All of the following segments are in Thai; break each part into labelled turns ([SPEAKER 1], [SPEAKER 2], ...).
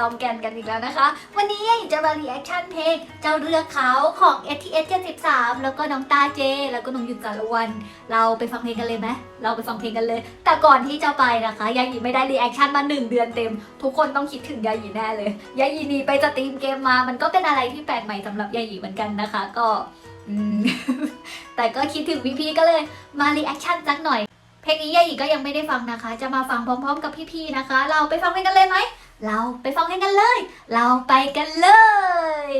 [SPEAKER 1] ล้อยาหยีจอมแกนกันอีกแล้วนะคะ วันนี้ยายีจะมารีแอคชั่นเพลงเจ้าเรือเขาของ s t s 73แล้วก็น้องตาเจ แล้วก็น้องยุนสารวัน เราไปฟังเพลงกันเลยไหมเราไปฟังเพลงกันเลย แต่ก่อนที่จะไปนะคะยายีไม่ได้รีแอคชั่นมาหนึ่งเดือนเต็ม ทุกคนต้องคิดถึงยายีแน่เลยยายีนีไปสตรีมเกมมา มันก็เป็นอะไรที่แปลกใหม่สำหรับยายีเหมือนกันนะคะ ก็แต่ก็คิดถึงพี่ๆก็เลยมารีแอคชั่นสักหน่อยเพลงนี้ยายีก็ยังไม่ได้ฟังนะคะ จะมาฟังพร้อมๆ กับพี่ๆนะคะ เราไปฟังเพลงกันเลยไหม เราไปฟังเพลงกันเลย เราไปกันเลย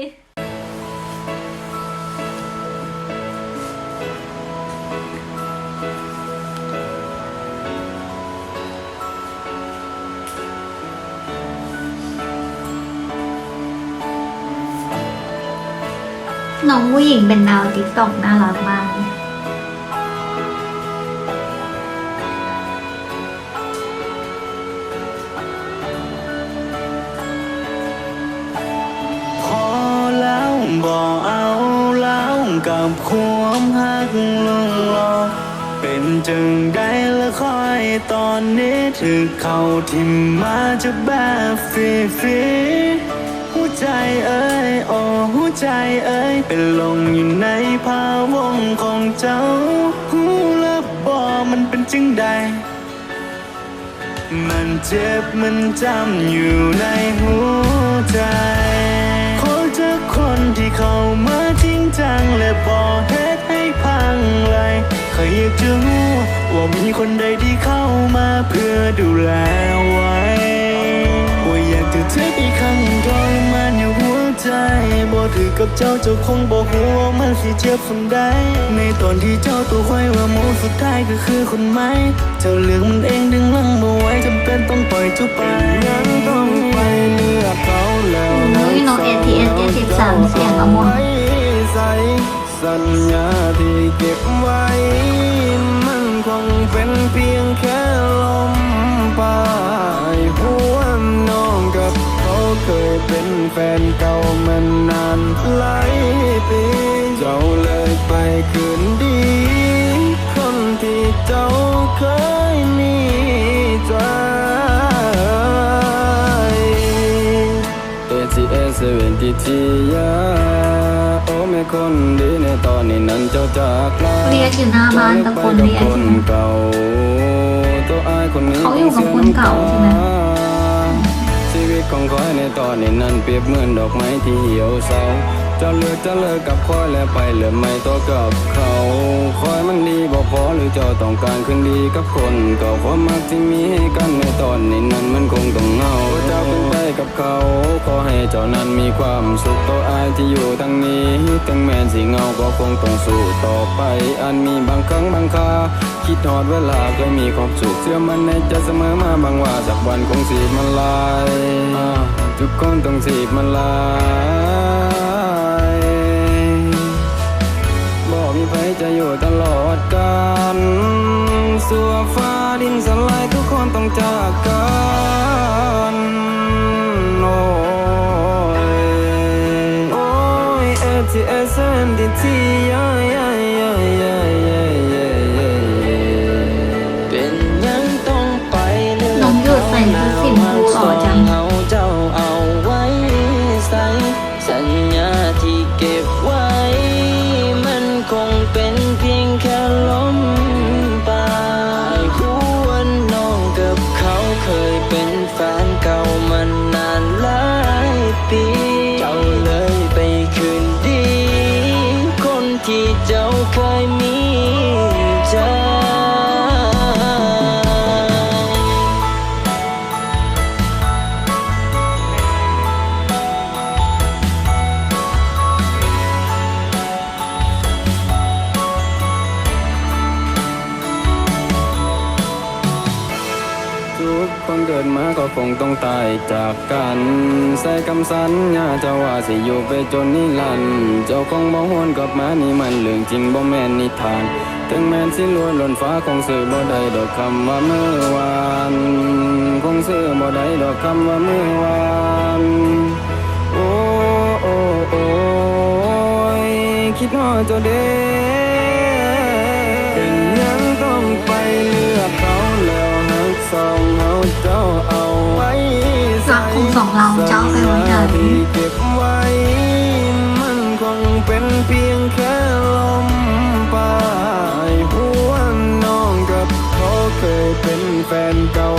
[SPEAKER 1] น้องผู้หญิงเป็นดาวติ๊กต็อกน่ารักมาก
[SPEAKER 2] บความหักลงรอเป็นจังได้ละคอยตอนนี้ถึงเขาที่มาจะแบบฟรีฟรีหัวใจเอ้ยโอ้หัวใจเอ้ยเป็นลงอยู่ในภาวงของเจ้าหูและบอมันเป็นจังใดมันเจ็บมันจำอยู่ในหัวใจขอเจอคนที่เข้ามา จริงจังและบอกเหตุให้พังเลยขออยากจะรู้ว่ามีคนใดที่เข้ามาเพื่อดูแลไว้ ว่าอยากจะเจ็บอีกครั้งทรมานอยู่หัวใจบอกถือกับเจ้าเจ้าคงบอกหัวมันสิเจ็บฝันได้ในตอนที่เจ้าตัวควายว่าโมสุดท้ายก็คือคนไม้เจ้าเลือกมันเองดึงลังมาไว้จำเป็นต้องปล่อยเจ้าไปยังต้องไปเลือกเขาแล้ว
[SPEAKER 1] โอ้ยน้อง ATS 73เสียงละมุน
[SPEAKER 2] ใส สัญญาที่เก็บไว้ มันคงเป็นเพียงแค่ลมปลายหัวน้องกับเขาเคยเป็นแฟนเก่ามันนานหลายปีเจ้าเลยไปคืนดี คนที่เจ้าเคยมีใจ ATS 70ที่ ยาโอ้แม่คนดีในตอนนี้นั้นเจ้าจากลา
[SPEAKER 1] เรียกอยู่หน้าบ้านตะโกนเรียก
[SPEAKER 2] ค
[SPEAKER 1] ใช่
[SPEAKER 2] น
[SPEAKER 1] ไหม
[SPEAKER 2] เก่าตัวอายคนนี้
[SPEAKER 1] เขาอยู่กับคนเก่าใช่ไหม
[SPEAKER 2] ชีวิตของคอยในตอนนี้นั้นเปรียบเหมือนดอกไม้ที่เหี่ยวเศร้าเจะเลือกจะเลิกกับคอยและไปเหลือไม่ตัวกับเขาคอยมันดีบอกพอหรือเจ้าต้องการคืนดีกับคนเก่าความมักที่มีให้กันในตอนนี้นั้นมันคงต้องเงาเจ้าเป็นไปกับเขาขอให้เจ้านั้นมีความสุขตัวอายที่อยู่ทางนี้ถึงแม้สิเงาก็คงต้องสู้ต่อไปอันมีบางครั้งบางคาคิดทอดเวลาเคยมีความสุขเชื่อมันในใจเสมอมาบางว่าสักวันคงสีมันลายทุกคนต้องสีมันลาย ต้องจากกันโอ้ยโอ้ย ATS MDT ย่ ทุกคนเกิดมาก็คงต้องตายจากกัน ใส่คำสัญญาเจ้าว่าสิอยู่ไปจนนิรันดร์เจ้าคงบ่หวนกลับมานี่มันเรื่องจริงบ่แม่นนิทาน ถึงแม้นสิลวนหล่นฟ้าคงซื้อบ่ได้ดอกคำว่าเมื่อวาน คงซื้อบ่ได้ดอกคำว่าเมื่อวานโอ้โอ้โอ้คิดฮอดเจ้าเด้าที่เก็บไว้ มันคงเป็นเพียงแค่ลมปลายหัวน้องกับเขาเคยเป็นแฟนเก่า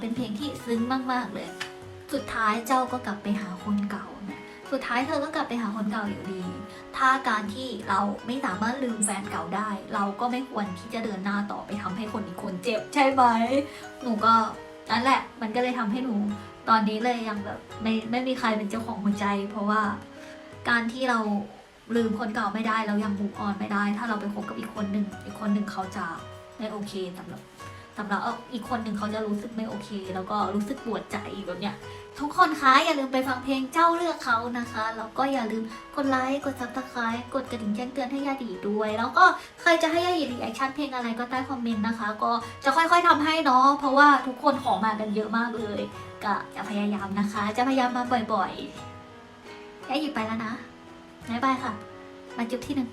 [SPEAKER 2] เป็นเพ
[SPEAKER 3] ลงที่
[SPEAKER 1] ซึ้งมากๆเลย สุดท้ายเจ้าก็กลับไปหาคนเก่าเนี่ยสุดท้ายเธอก็กลับไปหาคนเก่าอยู่ดี ถ้าการที่เราไม่สามารถลืมแฟนเก่าได้ เราก็ไม่ควรที่จะเดินหน้าต่อไปทำให้คนอีกคนเจ็บใช่ไหม หนูก็นั่นแหละ มันก็เลยทำให้หนู ตอนนี้เลยยังแบบไม่ไม่มีใครเป็นเจ้าของหัวใจ เพราะว่าการที่เราลืมคนเก่าไม่ได้เรายังมูฟออนไม่ได้ ถ้าเราไปคบกับอีกคนหนึ่งอีกคนหนึ่งเขาจะไม่โอเคสำหรับ สำหรับอีกคนหนึ่งเขาจะรู้สึกไม่โอเค แล้วก็รู้สึกปวดใจแบบเนี้ยทุกคนคะอย่าลืมไปฟังเพลงเจ้าเลือกเขานะคะ แล้วก็อย่าลืมกดไลค์กดซับสไครต์กดกระดิ่งแจ้งเตือนให้ยาดีด้วย แล้วก็ใครจะให้ยาดีรีแอคชั่นเพลงอะไรก็ใต้คอมเมนต์นะคะ ก็จะค่อยๆทำให้เนาะเพราะว่าทุกคนขอมากันเยอะมากเลย ก็จะพยายามนะคะ จะพยายามมาบ่อยๆแค่หยิบไปแล้วนะบ๊ายบายค่ะ มาจุดที่หนึ่ง